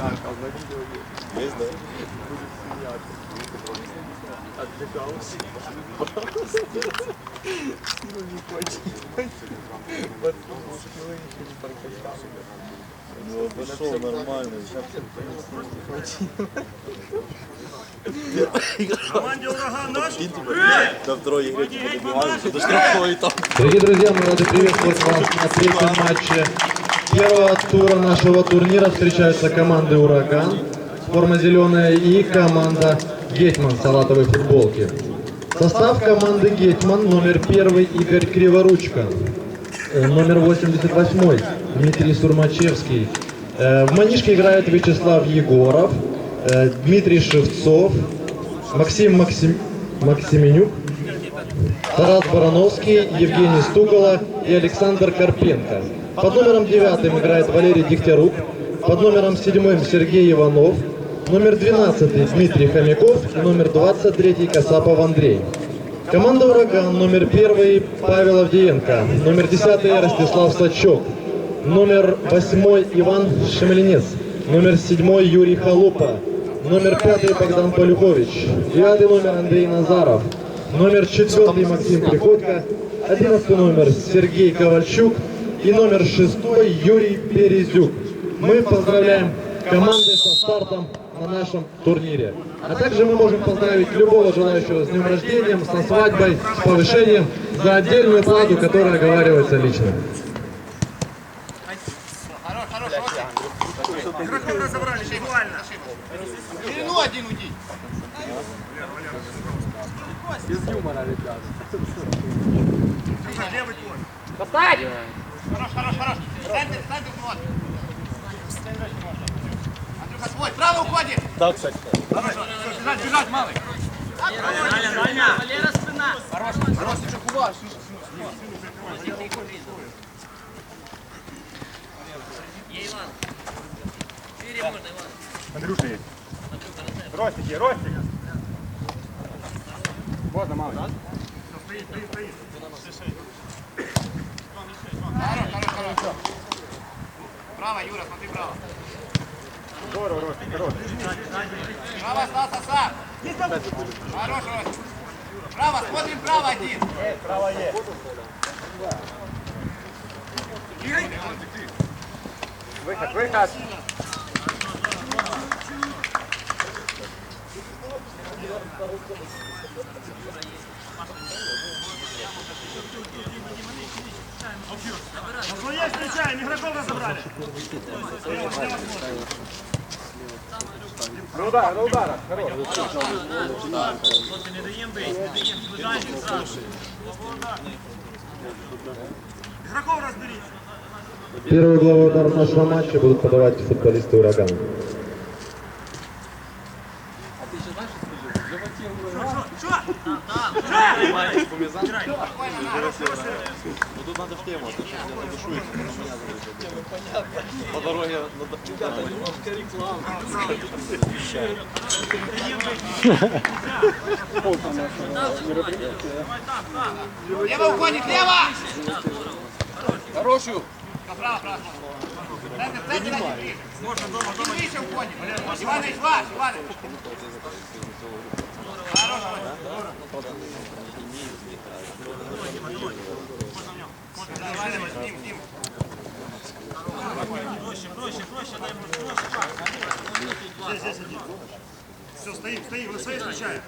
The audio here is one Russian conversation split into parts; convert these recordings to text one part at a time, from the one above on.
Есть, да? Ну, обошел нормально. Команде ураган наш. До второй типа добивали, до штрафной там. Дорогие друзья, мы рады приветствовать вас на третьем матче первого тура нашего турнира. Встречаются команды «Ураган», форма зеленая, и команда «Гетман» в салатовой футболке. Состав команды «Гетман» номер первый Игорь Криворучка, э, номер 88 Дмитрий Сурмачевский. Э, В манишке играет Вячеслав Егоров, э, Дмитрий Шевцов, Максим Максим... Максименюк, Тарас Барановский, Евгений Стугало и Александр Карпенко. Под номером девятым играет Валерий Дегтярук. Под номером седьмым Сергей Иванов. Номер 12 Дмитрий Хомяков и номер 23 Касапов Андрей. Команда «Ураган» номер первый Павел Авдиенко. Номер 10 Ростислав Сачок. Номер 8 Иван Шемелинец. Номер 7 Юрий Халупа. Номер 5 Богдан Полюхович. Девятый номер Андрей Назаров. Номер 4 Максим Приходько. 11 номер Сергей Ковальчук. И номер 6 Юрий Березюк. Мы поздравляем команды со стартом на нашем турнире. А также мы можем поздравить любого желающего с днем рождения, со свадьбой, с повышением за отдельную плату, которая оговаривается лично. Игроков разобрали, буквально. Ширину один уйди. Юра, левый твой. Хорош, хорош, хорош. Встань, ты, встань, ты, вот. Андрюха, свой, право уходи. Да, кстати. Давай, все, бежать, бежать, малый. Валера спина. Хорош, хорош, ты что, куваш? Є Іван. Шире можна, Іван. Андрюша есть. Ростик, есть, Ростик. Можно, мало. Стоит, стоит, стоит. Хорош, хорош, хорош. Право, Юра, смотри право. Здорово, Ростик, хорош. Право, Стас, Аса. Хорош, Ростик. Право, смотрим право один. Право есть. Выход, выход. своей встречаем, игроков разобрали. Слева, слева смотрим. На удар, на удар. Хорош. Хлопці, не даємо бить, не даємо, зближаємо зразу. Игроков разберите. Первый главный удар нашего матча будут подавать футболисты «Урагана». Тут надо в тему, а то сейчас я надушусь. По дороге надо... Лево уходит, лево. Хорошую. Право, право. Центр, центр, один. Можно дома, дома. Иваныч, ваш, Иваныч. Все, стоим, стоим, вы свои встречаем.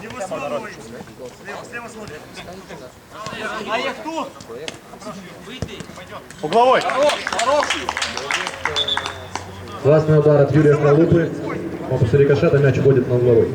Не высовываемся. Слева, слева смотрим. А я кто? Угловой. Классный удар от Юрия Халупы. Он после рикошета мяч уходит на угловой.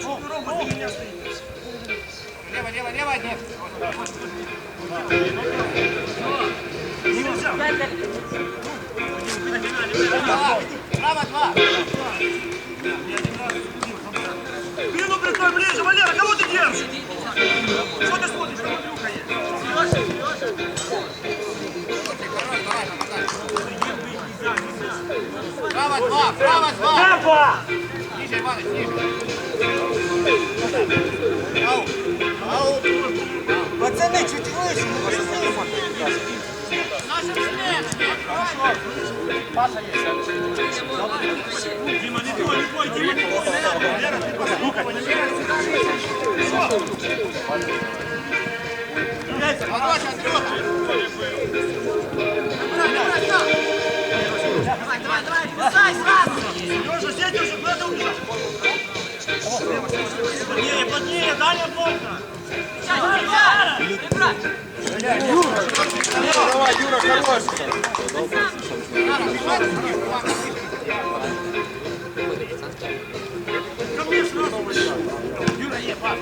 Четвером возле меня стоит. Лево, лево, лево один. Право два. Спину прикрой ближе, Валера, кого ты держишь? Что ты смотришь, кого Андрюха есть? Право два, право два. Темпа! Ниже, Иваныч, ниже. Ау. Пацаны, чуть выше. Дима, не твой, не твой, Дима, не твой. Валера, ты послухай. Молодой, Андрюха. Леша, сядь уже, куда ты убежал? Плотнее, плотнее, Даня, плотно. Давай, Юра, хорош. Юра, е, пас.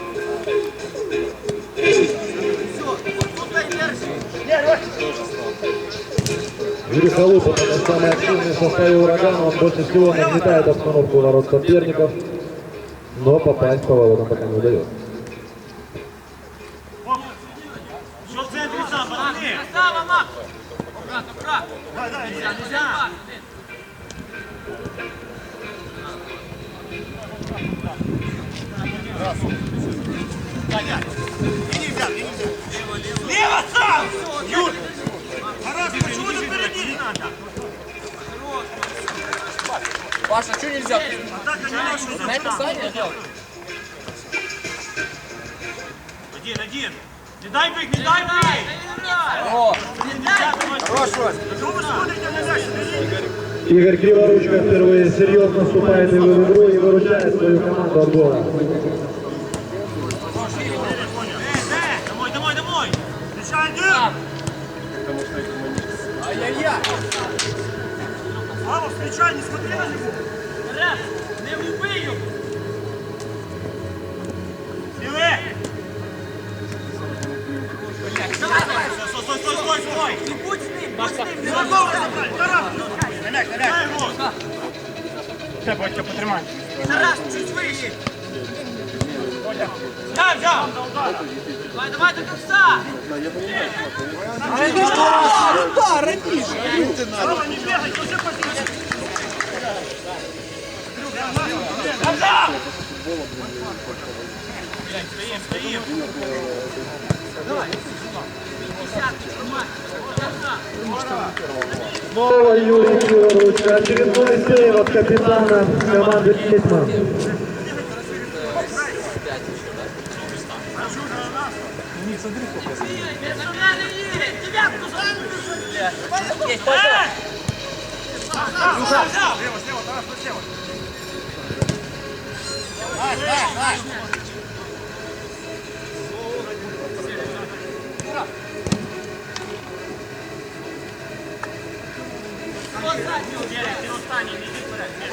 Юрий Халупов, это самый активный в составе урагана, он больше всего нагнетает обстановку ворот соперников, но попасть по воротам пока не удается. Лево сам! Юр! Тарас, почему ты впереди? Паша, что нельзя? Атака не наша, На это Саня делал? Один, один. Не дай бить, не дай бить! О, Хорош, Что вы смотрите на мяч? Игорь Криворучко впервые серьезно вступает в игру и выручает свою команду от гола. Встречай, не смотри на него! Не вбию! Силы! Стой, стой, стой, стой, стой! Будь з ним, будь з ним! Не готовы забрать! Тарас! На мяч, на мяч. Дай его! Тарас, чуть вище! Взяв, взяв! Давай, давай до конца! Слава, не бегай, уже позиция! Стоим, стоим! Снова Юрий Криворучко, очередной сейв от капитана команды Гетман. Девятку Эй! Слева, слева, Тарас, ну слева! Наш, наш, наш.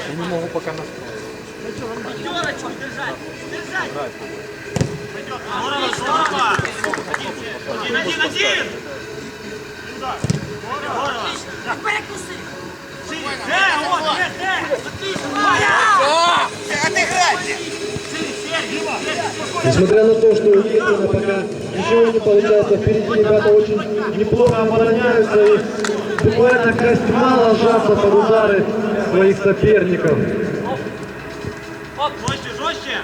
Я не могу пока настроить. Пятерочку держать! Держать! Здорово, здорово! Один, один, один! Здорово! Перекуси! Э, вот, нет, э! Отыграть! Несмотря на то, что у Гетмана пока ничего не получается, впереди ребята очень неплохо обороняются и буквально костьма ложатся под удары своих соперников. Жестче, жестче!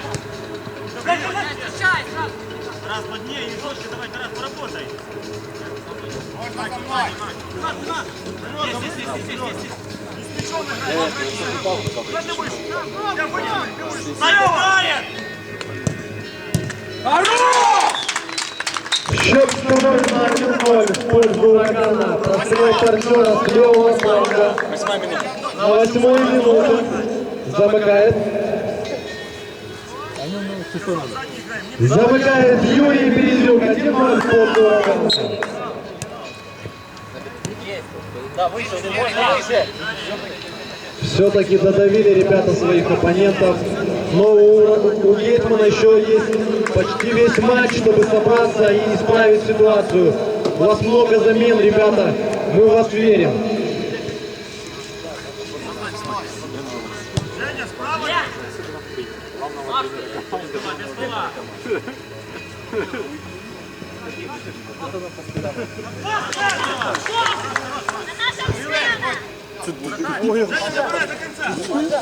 Раз плотнее и жестче, давай, Тарас, поработай! Можно со мной. Здесь, здесь, здесь, здесь, здесь! Забивает! Счет становится 1-0 в пользу урагана. Прострел партнера с левого фланга. На восьмой минуте замыкает. Замыкает Юрий Березюк. 1-0 в пользу урагана. Все-таки задавили ребята своих оппонентов. Но у, у Гетмана еще есть почти весь матч, чтобы собраться и исправить ситуацию. У вас много замен, ребята. Мы в вас верим. Женя,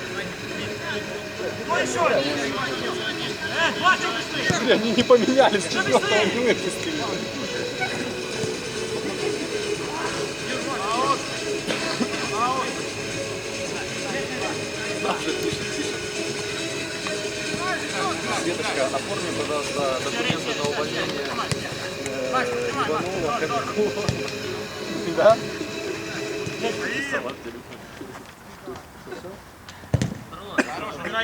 Кто еще? Э. Они не поменялись, четвертого не выпустили. Светочка, оформи, пожалуйста, документы на увольнение Иванова, Хомякова. Да?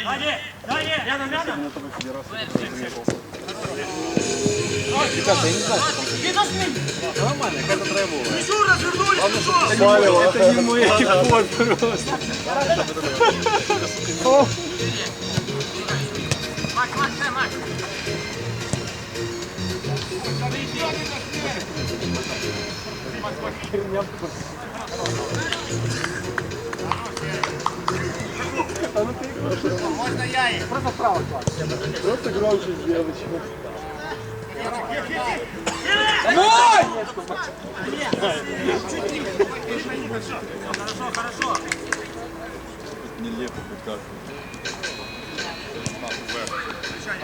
Сзади, сзади. Рядом, рядом. Еще развернулись, ну что? Это не мой экипаж просто. Можно я их? Просто громче сделать. Хорошо, хорошо. Нелепо как. Встречай,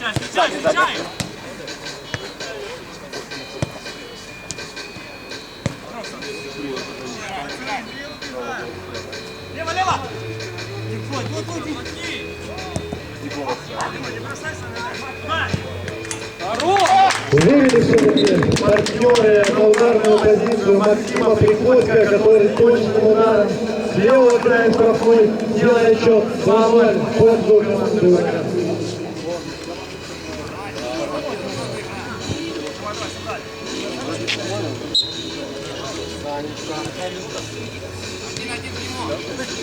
встречай, встречай. Лево, лево. Давай. Вывели все-таки партнеры на ударную позицию Максима Приходько, который точным ударом с левого края делает счет 2-0 в пользу Один один к нему.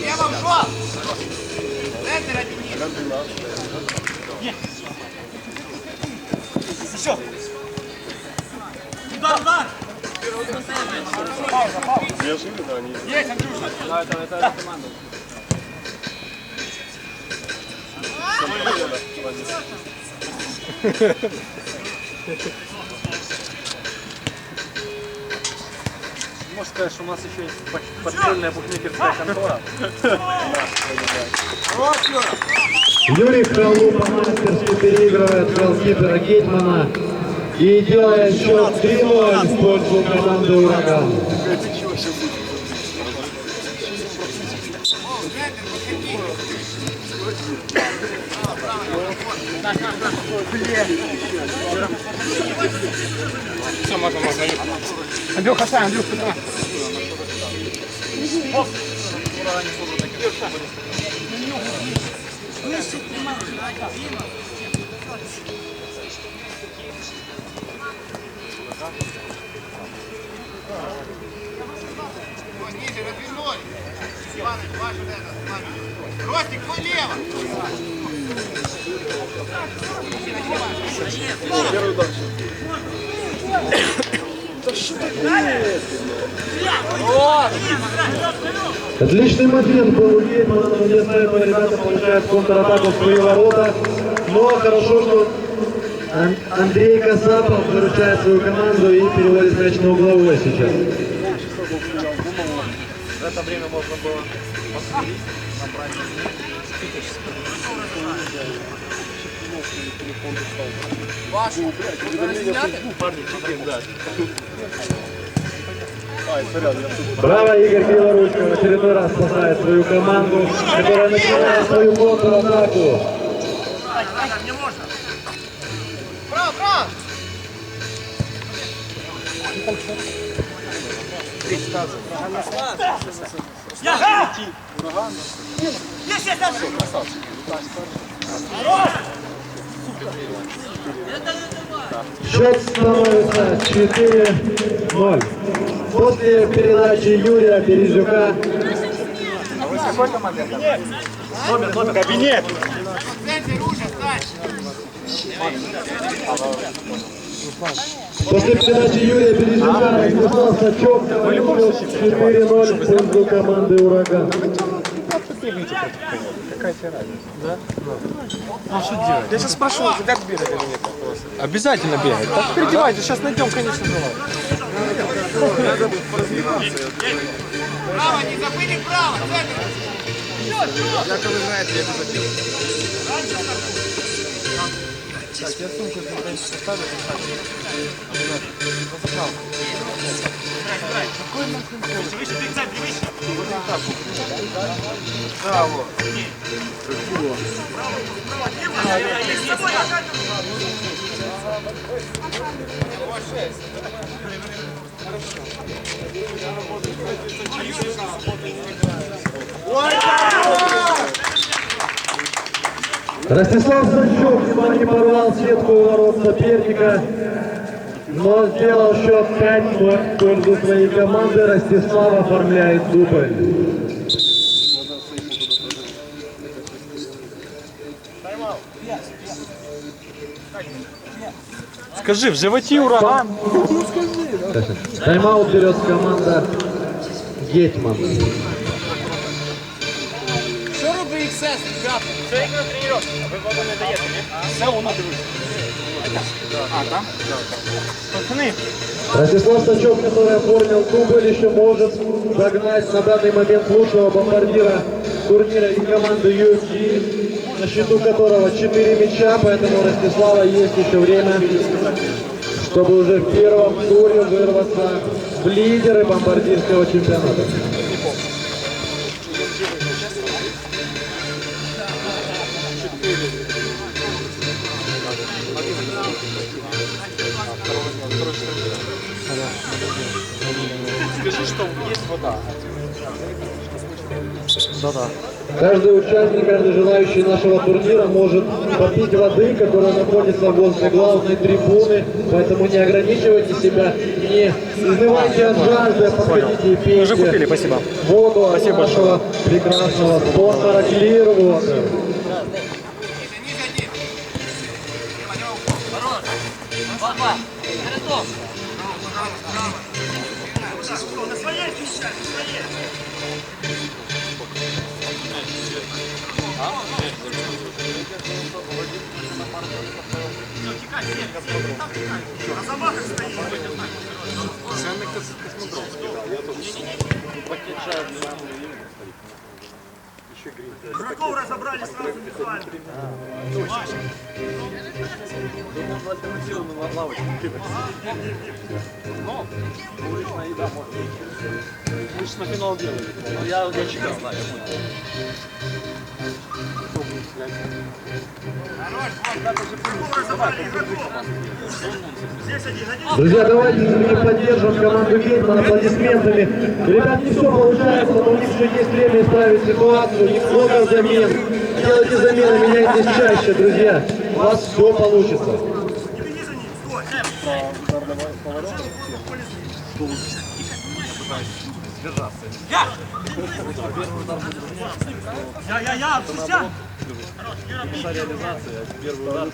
Левом шел. Центр один ниже. Удар, удар. Неожиданно они. Есть, Андрюша. Можно сказать, что у нас еще есть подпольная букмекерская контора. Юрий Халупа мастерски переигрывает голкипера Гетмана и делает счет 3-0 в пользу команды «Ураган». Андрюха, сам, Андрюха, давай. Вот ниже развернули. Иваныч, ваш вот этот. Иваныч. Ростик, твой лево. Отличный момент был у Гетмана, но вместо этого ребята получают контратаку в свои ворота. Но хорошо, что Ан- Андрей Касапов выручает свою команду и переводит мяч на угловой сейчас. В это время можно было посмотреть, набрать. Паша, вы разняты? Парни, чекин, да. Браво, Игорь Белоручка в очередной раз спасает свою команду, которая начинает свою контратаку. Мне можно. Право, право! Я! Есть, есть, там! Счет становится 4-0. После передачи Юрия Березюка Кабинет. В центре Руша, стань! После передачи Юрия Березюка Сачев получил 4-0 в пользу команды «Ураган». Я сейчас спрашиваю, как бегать или нет? Обязательно бегать. Так переодевайтесь, сейчас найдем, конечно, желаю. Право, не забыли право! Центр! Выше, ты в центре, выше. Есть с собой, я Ростислав едва не порвал сетку у ворот соперника, но сделал счет 5-0 в пользу своей команды. Ростислав оформляет дубль. Скажи, в животе ураган. Тайм-аут берет команда Гетман Що робить іксес, ребята? Це як на тренировці. А ви воду не даєте, ні? Все, воно дивиться. А, там? Пацани, Ростислав Сачев, который оформил дубль, еще может догнать на данный момент лучшего бомбардира турнира и команды UFC, на счету которого 4 мяча, поэтому у Ростислава есть еще время, чтобы уже в первом туре вырваться в лидеры бомбардирского чемпионата. Скажи, что есть вода. Каждый участник, каждый желающий нашего турнира может попить воды, которая находится возле главной трибуны, поэтому не ограничивайте себя, не изнывайте от жажды, а подходите и пейте Уже купили, спасибо. воду от нашего прекрасного спонсора. Ниже один! Хорош. На замахах стоит. Игроков разобрали сразу визуально. Мы же на финал делали. Я, я чекал, знаю, я понял. Друзья, давайте все-таки поддержим команду Гетман аплодисментами. Ребят, не все получается, но у них еще есть время исправить ситуацию, у них много замен. Делайте замены, меняйтесь чаще, друзья. У вас все получится. Не беги за ним, стой. Я, я, я, спустя. реализация, первый удар.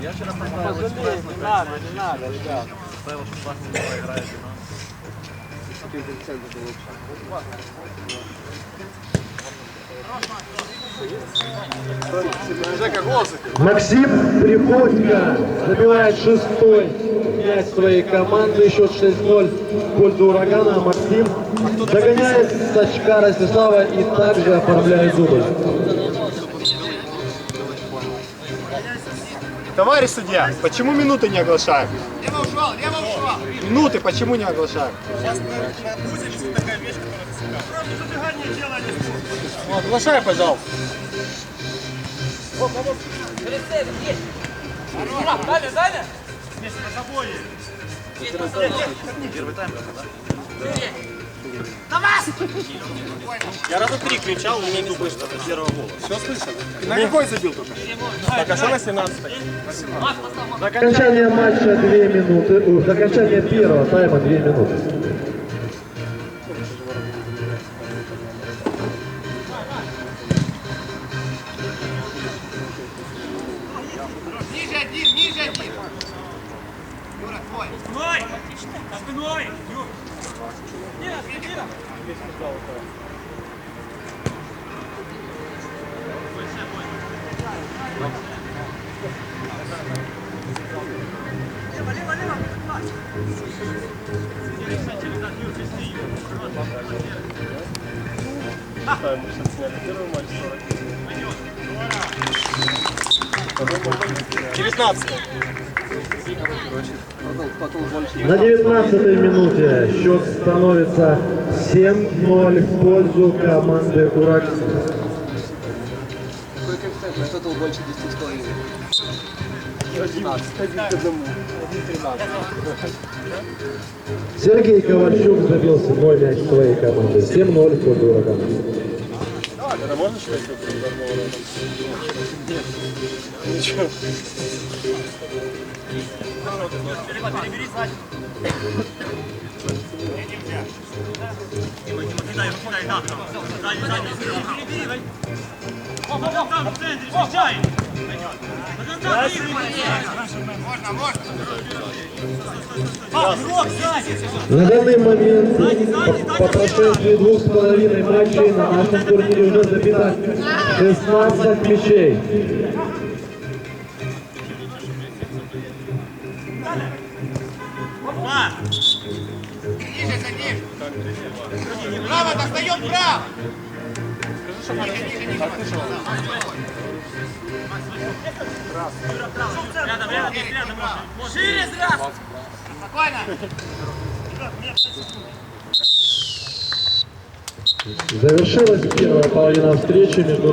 Я вчера поставил экспресс на Не надо, не надо, ребят. Поставил, что Паша не проиграет. Жека, голос. Максим Приходько забивает шестой мяч своей команды. Счет 6-0 в пользу урагана. А Максим догоняет Сачка Ростислава и также оформляет дубль. Товарищ судья, почему минуты не оглашаем? Лево ушел, лево ушел. Минуты почему не оглашаем? Забегание делай, не спорт. Ну, оглашай, пожалуйста. Далі, далі. Вместе на забое. Я раза три кричал, и не слышно до первого гола. Все слышно? На какой забил только? Так, а что на 17 Окончание матча 2 минуты. До окончания первого тайма 2 минуты. Ниже один. Юра, твой. Спиной! За спиной! Юр! На 19 минуте счет становится 7-0 в пользу команды 10,5. Сергей Ковальчук забил седьмой мяч своей команды. 7-0 в пользу Урагана. Это можно считать рода? На данный момент по, по прошествии двух с половиной матчей на нашем турнире уже забито 16 мячей. Есть рядом. Шире! Спокойно. Завершилась первая половина встречи между